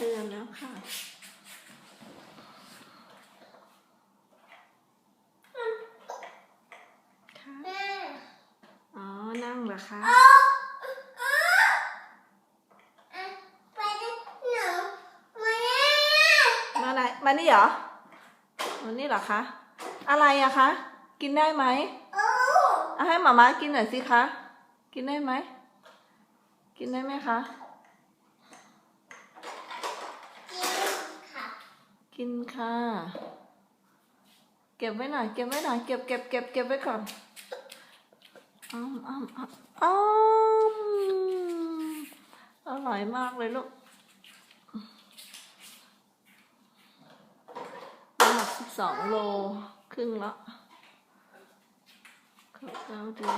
ขวบเก้าเดือนแล้วค่ะค่ะแม่อ๋อ นั่งเหรอคะอะไปดิหนูมาเนี่ยมาไหนมานี่เหรอมานี่เหรอคะ อะไรอะคะ กินได้ไหมโอ้เอาให้หมาม้ากินหน่อยสิคะ กินได้ไหม กินได้ไหมคะ กินค่ะ เก็บไว้หน่อยเก็บไว้หน่อยเก็บเก็บเก็บเก็บไว้ก่อนอ้อมอ้อมอ้อมอร่อยมากเลยลูกน้ำหนักสิบสองโลครึ่งละครบเก้าเดือ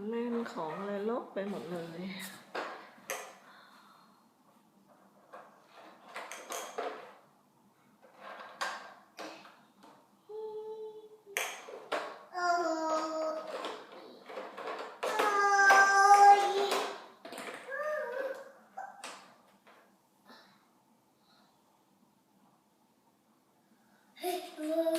นเล่ ของอเลยลบไปหมดเลย Hey,